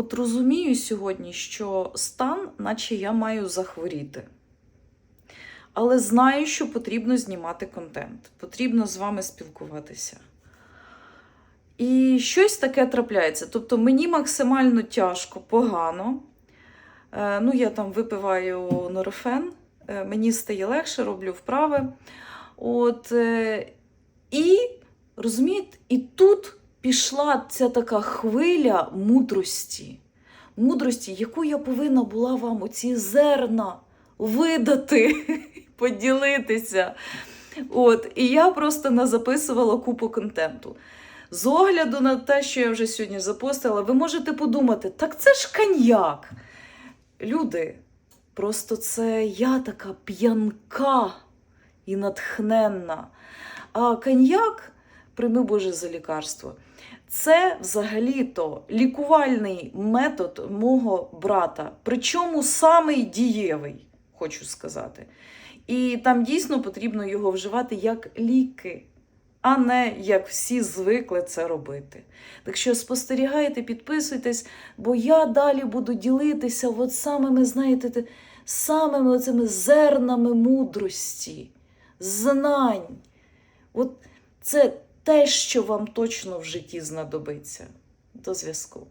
от розумію сьогодні, що стан, наче я маю захворіти. Але знаю, що потрібно знімати контент, потрібно з вами спілкуватися. І щось таке трапляється. Тобто мені максимально тяжко, погано. Е, ну, я там випиваю норофен, е, мені стає легше, роблю вправи. От, е, і розумієте, і тут пішла ця така хвиля мудрості, мудрості, яку я повинна була вам оці зерна видати, поділитися. От, і я просто назаписувала купу контенту. З огляду на те, що я вже сьогодні запостила, ви можете подумати, так це ж коньяк. Люди, просто це я така п'янка і натхненна. А коньяк, прийми Боже за лікарство, це взагалі-то лікувальний метод мого брата, причому самий дієвий, хочу сказати. І там дійсно потрібно його вживати як ліки, а не як всі звикли це робити. Так що спостерігайте, підписуйтесь, бо я далі буду ділитися от самими, знаєте, самими оцими зернами мудрості, знань. От це те, що вам точно в житті знадобиться. До зв'язку.